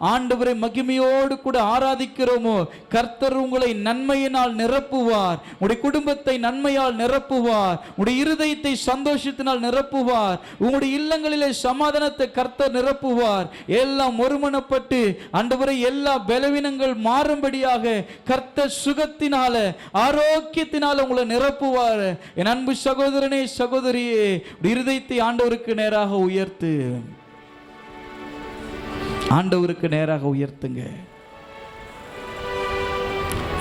ஆண்டவரை மகிமையோடு கூட ஆராதிக்கிறோமோ? கர்த்தர் உங்களை நன்மையினால் நிரப்புவார். உடைய குடும்பத்தை நன்மையால் நிரப்புவார். உடைய இருதயத்தை சந்தோஷத்தினால் நிரப்புவார். உங்களுடைய இல்லங்களிலே சமாதானத்தை கர்த்தர் நிரப்புவார். எல்லாம் ஒருமனப்பட்டு ஆண்டவரை எல்லா பலவீனங்கள் மாறும்படியாக கர்த்தர் சுகத்தினால ஆரோக்கியத்தினால உங்களை நிரப்புவார். என் அன்பு சகோதரனே சகோதரியே உடைய இருதயத்தை ஆண்டவருக்கு நேராக உயர்த்து. ஆண்டவருக்கு நேராக உயர்த்துங்க.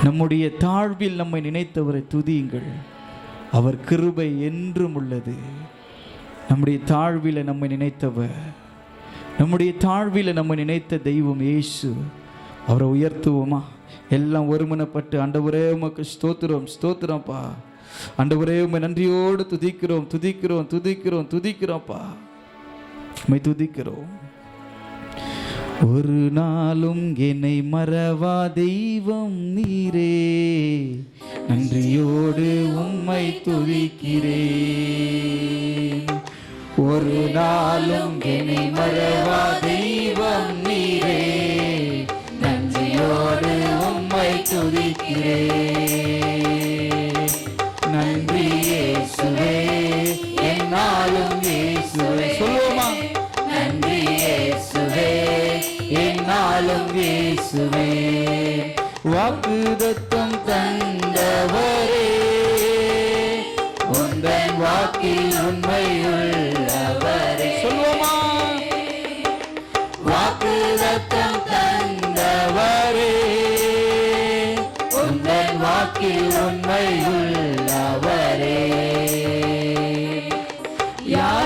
நம்முடைய தாழ்வில் நம்மை நினைத்தவரை துதியுங்கள். அவர் கிருபை என்றும் உள்ளது. நம்முடைய தாழ்வில் நம்மை நினைத்தவர். நம்முடைய தாழ்வில் நம்மை நினைத்த தெய்வம் இயேசு. அவரை உயர்த்துவோமா? எல்லாம் ஒருமனப்பட்டு ஆண்டவரே உமக்கு ஸ்தோத்திரம் ஸ்தோத்திரம்ப்பா. ஆண்டவரே உமை நன்றியோடு துதிக்கிறோம் துதிக்கிறோம் துதிக்கிறோம் துதிக்கிறோம்ப்பா. உண்மை துதிக்கிறோம். ஒரு நாளும் என்னை மறவா தெய்வம் நீரே. நன்றியோடு உம்மை துதிக்கிறேன். ஒரு நாளும் என்னை மறவா தெய்வம் நீரே. நன்றியோடு உம்மை துதிக்கிறேன். யார்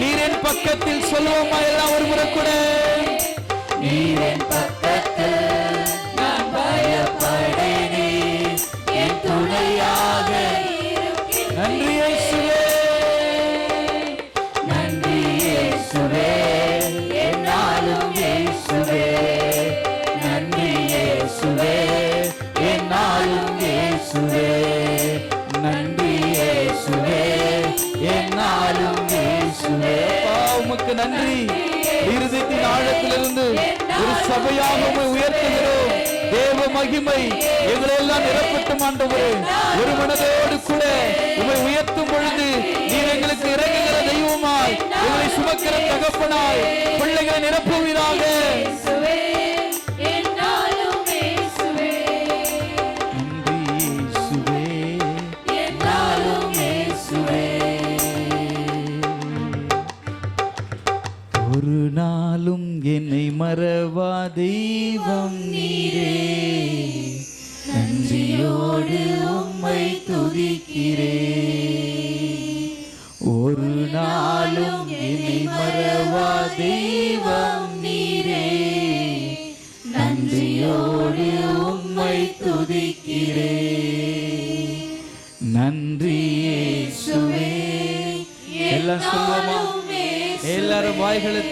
நீரின் பக்கத்தில் சொல்லுவோமா எல்லாம் ஒரு முறை கூட. நீரின் பக்கம் உமக்கு நன்றி. இருதயத்தின் ஆழத்திலிருந்து ஒரு சபையாக உம்மை உயர்த்துகிறோம். தேவ மகிமை எங்களை எல்லாம் நிரப்பட்டும் ஆண்டவரே. ஒரு மனதோடு கூட உமை உயர்த்தும் பொழுது நீர் எங்களுக்கு இறங்குகிற தெய்வமாய் எங்களை சுமக்கிற தகப்பனாய் பிள்ளைகளை நிரப்புவீராக. என்னை மறவா தெய்வம் நீரே. நன்றியோடு உம்மை துதிக்க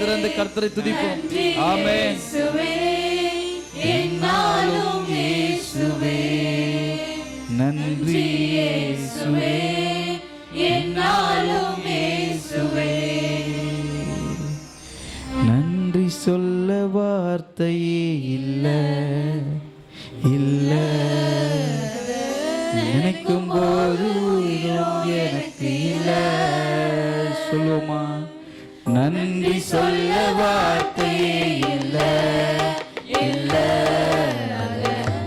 திறந்து கர்த்தரை துதிப்போம். இயேசுவே என்னாலும் இயேசுவே. நன்றி இயேசுவே என்னாலும் இயேசுவே. நன்றி சொல்ல வார்த்தையே இல்ல இல்ல. நினைக்கும் போது எனக்கு இல்ல. சொல்லுவோமா? நன்றி சொல்ல வார்த்தையே இல்ல இல்ல.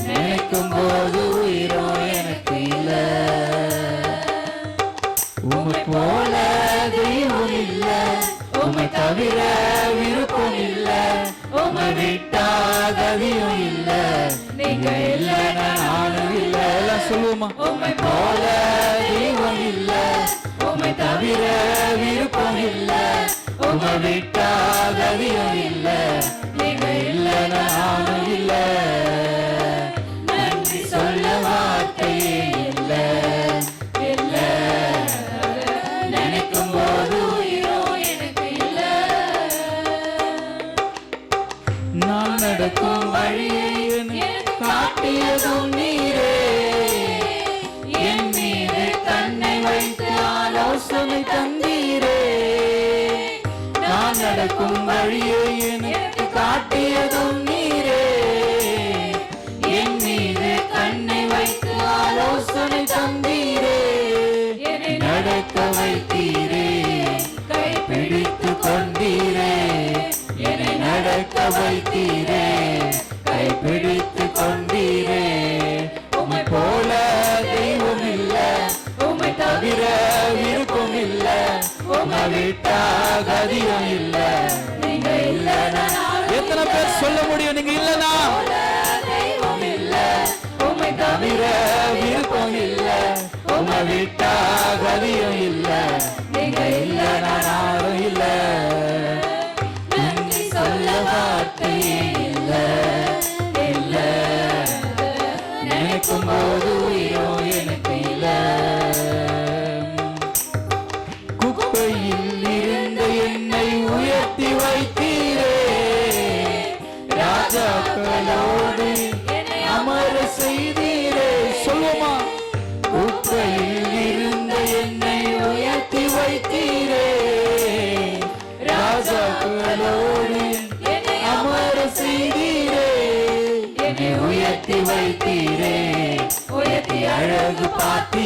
நினைக்கும் போது உயிரும் எனக்கு இல்ல. உமை போல தெய்வம் இல்ல உமை தவிர விருப்பம் இல்ல. உமை விட்டா கதியும் இல்ல நீங்க இல்லைன்னா நானும் இல்ல. எல்லாம் சொல்லுவோமா உமை போல தெய்வம் இல்ல உமை தவிர விருப்பம் இல்ல. உமை விட்டா கதியும் இல்ல நீங்க இல்லைன்னா நடக்கும் வழியை எனக்கு காட்டியதும் நீரே. என் மீது கண்ணை வைத்து ஆலோசனை தந்தீரே. என்னை நடக்க வைத்தீரே. கை பிடித்து கொண்டீரே. என்னை நடக்க வைத்தீரே. கதியும் இல்ல. எத்தனை பேர் சொல்ல முடியும்? நீங்க இல்லனா தெய்வம் தவிர விருப்பம் இல்ல. உம்மை விட்டா கதியும் இல்ல. நீங்க இல்ல நானும் இல்ல. நன்றி சொல்ல வார்த்தையே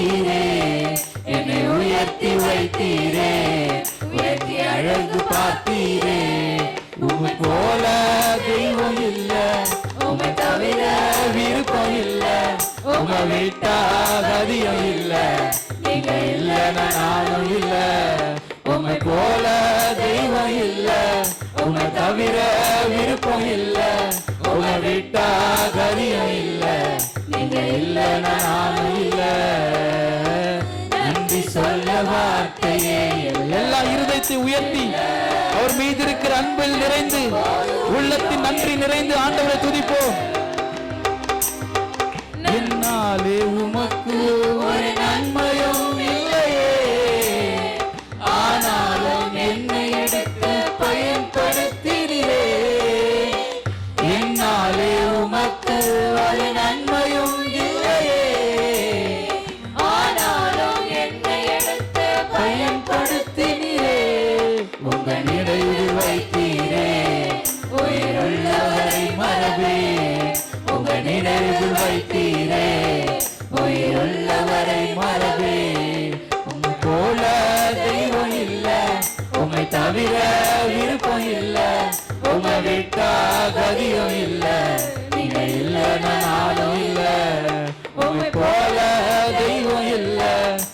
வைத்தீரே என்னை உயர்த்தி வைத்தீரே. உயர்த்தி அழகு பார்த்தீரே. உமை போல தெய்வம் இல்ல. உமை தவிர விருப்பம் இல்ல. உமை விட்டா கதியம் இல்ல. நீங்க இல்ல நானும் இல்ல. உமை போல தெய்வம் இல்ல. உமை தவிர விருப்பம் இல்ல. உமை விட்டா கதியம் இல்ல. நீங்க இல்ல நானும் எல்லா உயர்த்தி அவர் மீது இருக்கிற அன்பில் நிறைந்து உள்ளத்தின் நன்றி நிறைந்து ஆண்டவரை துதிப்போம். என்னாலே உமக்கு தவிர விருப்பம் இல்ல. உங்க விட்டா கதியும் இல்ல. நீங்க இல்லைன்னா நானும் இல்ல. உமை போல தெய்வம் இல்ல.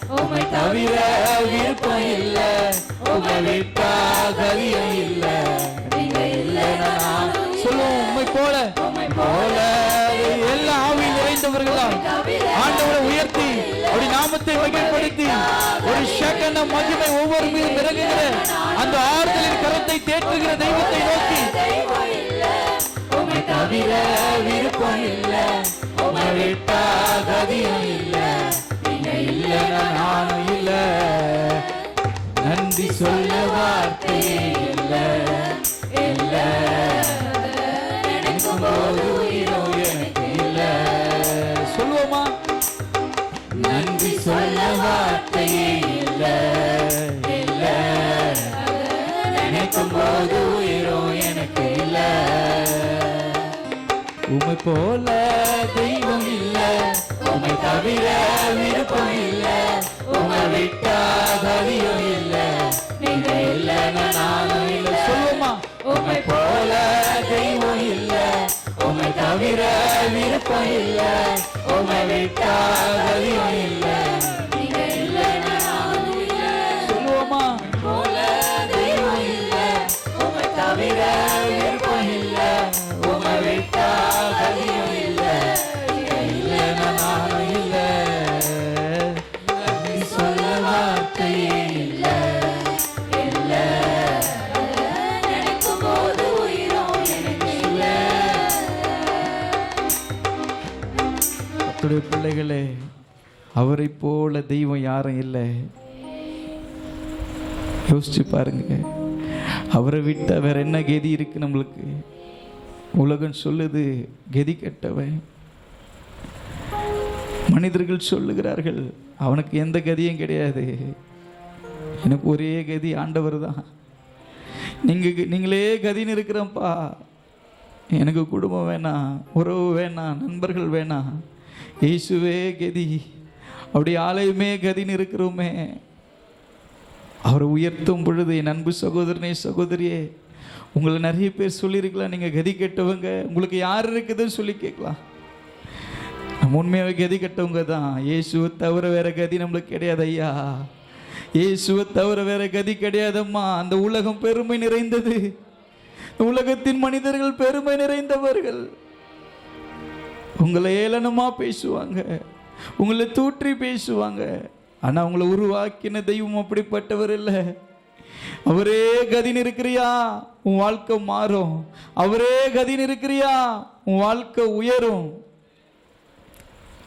உமை தவிர விருப்பம் இல்ல. உமை விட்டா கதியும் இல்ல. நீங்க இல்லைன்னா நானும் சொல்லுவோம் உண்மை போல. உண்மை போல எல்லா ஆவியில் நிறைந்தவர்களா ஒரு நாமத்தை மகிழ்படுத்தி ஒரு ஷக்கன மகிமை ஒவ்வொரு மீதும் இறங்குகிற அந்த ஆறுதலின் கரத்தை தேற்றுகிற தெய்வத்தை நோக்கி. தவிர விருப்பம் இல்ல. உமை விட்டா கதியும் இல்ல. நீங்க இல்லைன்னா நானும் இல்ல. நன்றி சொல்ல வார்த்தை இல்ல. இல்ல. நினைக்கும் போது வார்த்தையே இல்ல இல்ல நினைக்கும் போது உயிரோ எனக்கு இல்ல உமை போல தெய்வம் இல்ல உமை தவிர விருப்பம் இல்ல உமை விட்டா கதியும் இல்ல நீங்க இல்லைன்னா நானும் இல்ல சொல்லுமா உமை போல தெய்வம் இல்ல உமை தவிர விருப்பம் இல்ல உமை விட்டா கதியும் இல்லை. கர்த்தருடைய பிள்ளைகளே அவரை போல தெய்வம் யாரும் இல்லை. யோசிச்சு பாருங்க. அவரை விட்டால் வேற என்ன கதி இருக்கு நம்மளுக்கு? உலகம் சொல்லுது கதி கெட்டவன். மனிதர்கள் சொல்லுகிறார்கள் அவனுக்கு எந்த கதியும் கிடையாது. எனக்கு ஒரே கதி ஆண்டவர் தான். நீங்கள் நீங்களே கதின்னு இருக்கிறப்பா எனக்கு குடும்பம் வேணாம் உறவு வேணாம் நண்பர்கள் வேணாம். இயேசுவே கதி. அப்படி ஆலயமே கதின்னு இருக்கிறோமே அவரை உயர்த்தும் பொழுது என் அன்பு சகோதரனே சகோதரியே உங்களை நிறைய பேர் சொல்லியிருக்கலாம். நீங்கள் கதி கெட்டவங்க. உங்களுக்கு யார் இருக்குதுன்னு சொல்லி கேட்கலாம். நம்ம உண்மையாகவே கதி கெட்டவங்க தான். இயேசுவை தவிர வேற கதி நம்மளுக்கு கிடையாது ஐயா. இயேசுவை தவிர வேற கதி கிடையாதம்மா. அந்த உலகம் பெருமை நிறைந்தது. உலகத்தின் மனிதர்கள் பெருமை நிறைந்தவர்கள். உங்களை ஏளனமாக பேசுவாங்க. உங்களை தூற்றி பேசுவாங்க. ஆனால் உங்களை உருவாக்கின தெய்வம் அப்படிப்பட்டவர் இல்லை. அவரே கதின் இருக்கிறியா உன் வாழ்க்கை மாறும். அவரே கதின் இருக்கிறியா உன் வாழ்க்கை உயரும்.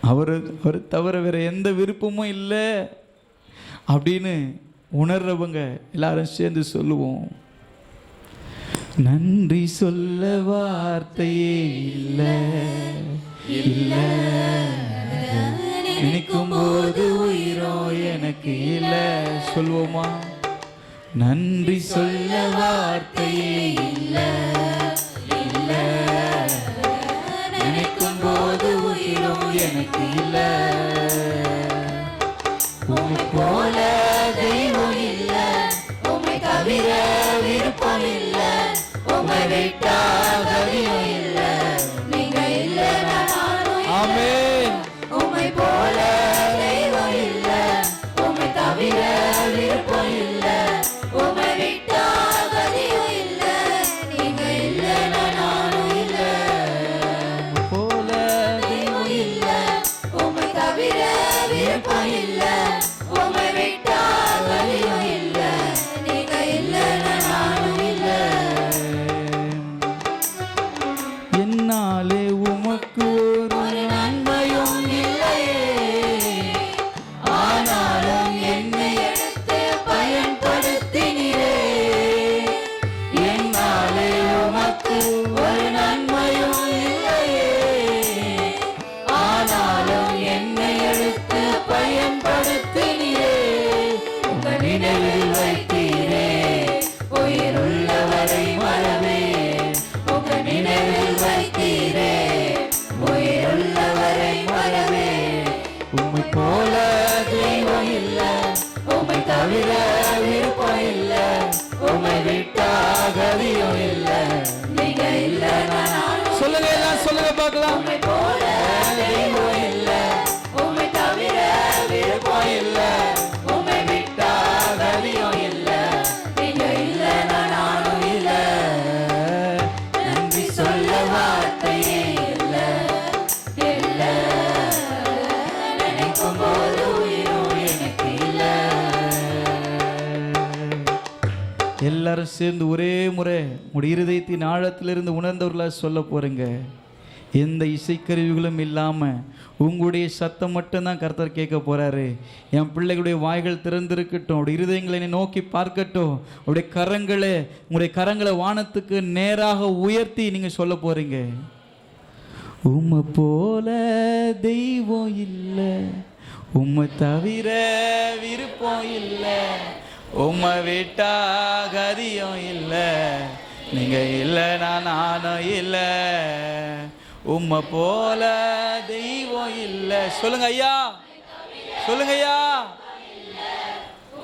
அவர் அவர் தவிர வேற எந்த விருப்பமும் இல்லை. அப்படின்னு உணர்றவங்க எல்லாரும் சேர்ந்து சொல்லுவோம். நன்றி சொல்ல வார்த்தையே இல்லை. இல்லை. நினைக்கும் போது உயிரோ எனக்கு இல்ல. சொல்வோமா நன்றி சொல்ல வார்த்தையே இல்ல. இல்ல. நினைக்கும் போது உயிரோ எனக்கு இல்ல. உம்மை போல தெய்வம் இல்ல. உமை தவிர விருப்பம் இல்ல. உமை விட்டா கதியும் இல்ல. விருப்பம் இல்ல உம்மை போல தெய்வம் இல்ல உம்மை தவிர விருப்பம் இல்ல உம்மை விட்டா இல்ல நீங்க இல்ல நானும் இல்ல நன்றி சொல்ல வார்த்தையே இல்ல இல்ல நினைக்கும் போது உயிரும் எனக்கு இல்ல எல்லாரும் சேர்ந்து ஒரே முறை உடைய இருதயத்தின் ஆழத்திலிருந்து உணர்ந்தவர்களா சொல்ல போறீங்க. எந்த இசைக்கருவிகளும் இல்லாமல் உங்களுடைய சத்தம் மட்டும்தான் கர்த்தர் கேட்க போகிறாரு என் பிள்ளைகளுடைய வாய்கள் திறந்திருக்கட்டும் உடைய இருதயங்களை என்னை நோக்கி பார்க்கட்டும் உடைய கரங்களை உங்களுடைய கரங்களை வானத்துக்கு நேராக உயர்த்தி நீங்கள் சொல்ல போறீங்க. உம்மை போல தெய்வம் இல்லை உம்மை தவிர விருப்பம் இல்லை உம்மை விட்டா கதியம் இல்லை நீங்க இல்லைனா நானும் இல்லை. உம்மை போல தெய்வம் இல்லை. சொல்லுங்க ஐயா. சொல்லுங்க ஐயா.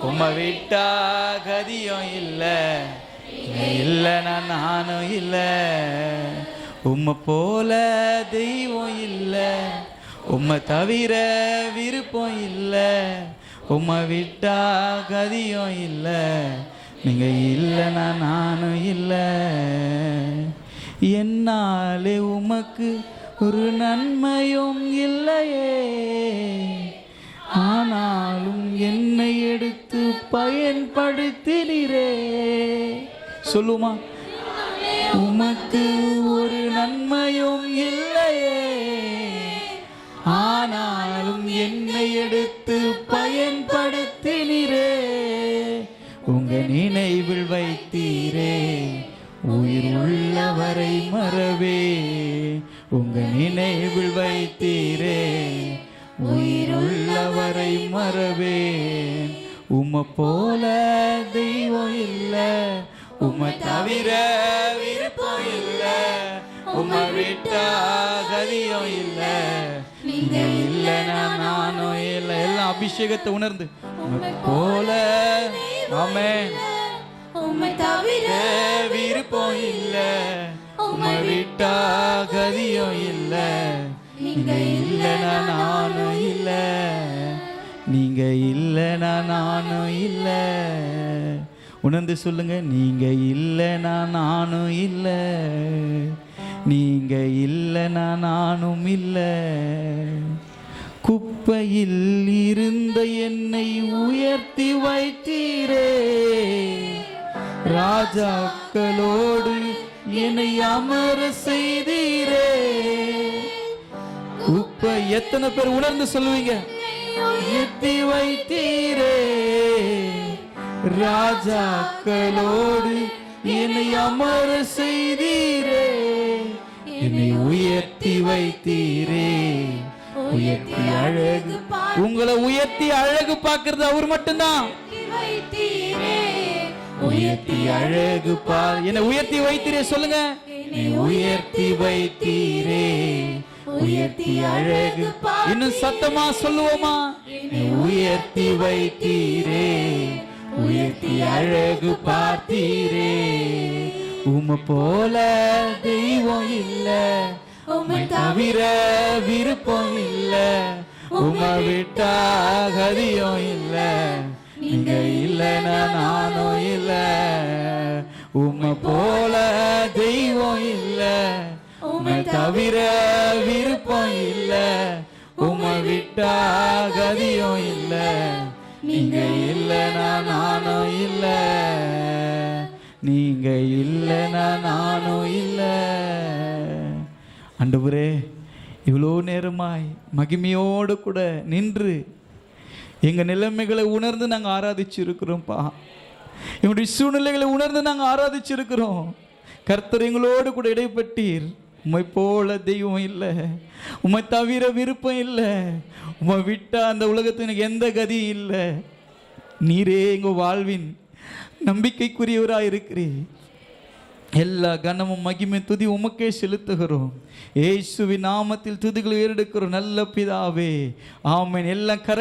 உம்மை விட்டா கதியும் இல்லை. இல்லைனா நானும் இல்லை. உம்மை போல தெய்வம் இல்லை. உம்மை தவிர விருப்பம் இல்லை. உம்மை விட்டா கதியும் இல்லை. நீங்கள் இல்லைனா நானும் இல்லை. என்னாலே உமக்கு ஒரு நன்மையும் இல்லையே. ஆனாலும் என்னை எடுத்து பயன்படுத்தினீரே. சொல்லுமா? உமக்கு ஒரு நன்மையும் இல்லையே. ஆனாலும் என்னை எடுத்து பயன்படுத்தினீரே. உங்க நினைவில் வைத்தீரே. உள்ள உள்ளவரை மறவே உங்க நினைவில் வைத்தீரே. உயிருள்ளவரை மறவே உம்மை போல தெய்வம் இல்ல உம்மை தவிர விருப்பம் இல்ல உம விட்டா கதியும் இல்ல. நீங்க நானும் இல்லை. எல்லாம் அபிஷேகத்தை உணர்ந்து போல ஆமென். உம்மை தவிர விருப்பம் இல்ல. உம்மை விட்டா கதியும் இல்ல. நீங்க இல்லைனா நானும் இல்ல. நீங்க இல்லைனா நானும் இல்ல. உணர்ந்து சொல்லுங்க நீங்க இல்லைனா நானும் இல்ல. நீங்க இல்லைனா நானும் இல்ல. குப்பையில் இருந்த என்னை உயர்த்தி வைத்தீரே. ராஜாக்களோடு என்னை அமர செய்தீரே. உப்ப எத்தனை பேர் உணர்ந்து சொல்லுவீங்க? உயர்த்தி வைத்தீரே. ராஜாக்களோடு என்னை அமர செய்தீரே. என்னை உயர்த்தி வைத்தீரே. உயர்த்தி அழகு. உங்களை உயர்த்தி அழகு பார்க்கறது அவர் மட்டும்தான். உயர்த்தி அழகு பா என்னை உயர்த்தி வைத்தீரே சொல்லுங்க. உயர்த்தி வைத்தீரே. உயர்த்தி அழகு இன்னும் சத்தமா சொல்லுவோமா? உயர்த்தி வைத்தீரே. உயர்த்தி அழகு பார்த்தீரே. உம போல தெய்வம் இல்ல. உம்மை தவிர விருப்பம் இல்ல. உமை விட்டா கதியும் இல்ல. நீங்க இல்லைன்னா நானும் இல்ல. உம்மை போல தெய்வம் இல்ல. உமை தவிர விருப்பம் இல்ல. உம்மை விட்டா கதியும் இல்ல. நீங்க இல்லைனா நானும் இல்ல. நீங்க இல்லைனா நானும் இல்ல. அண்டு இவ்வளோ நேரமாய் மகிமையோடு கூட நின்று எங்கள் நிலைமைகளை உணர்ந்து நாங்கள் ஆராதிச்சிருக்கிறோம்ப்பா. எங்களுடைய சூழ்நிலைகளை உணர்ந்து நாங்கள் ஆராதிச்சிருக்கிறோம். கர்த்தர் எங்களோடு கூட இடைப்பட்டீர். உம்மை போல தெய்வம் இல்லை. உம்மை தவிர விருப்பம் இல்லை. உம்மை விட்டால் அந்த உலகத்துக்கு எனக்கு எந்த கதியும் இல்லை. நீரே எங்கள் வாழ்வின் நம்பிக்கைக்குரியவராக இருக்கிறீர். எல்லா கனமும் மகிமை துதி உமக்கே செலுத்துகிறோம். ஏசுவி நாமத்தில் துதிகளை ஏறெடுக்கிறோம். நல்ல பிதாவே. ஆமேன். எல்லாம் கர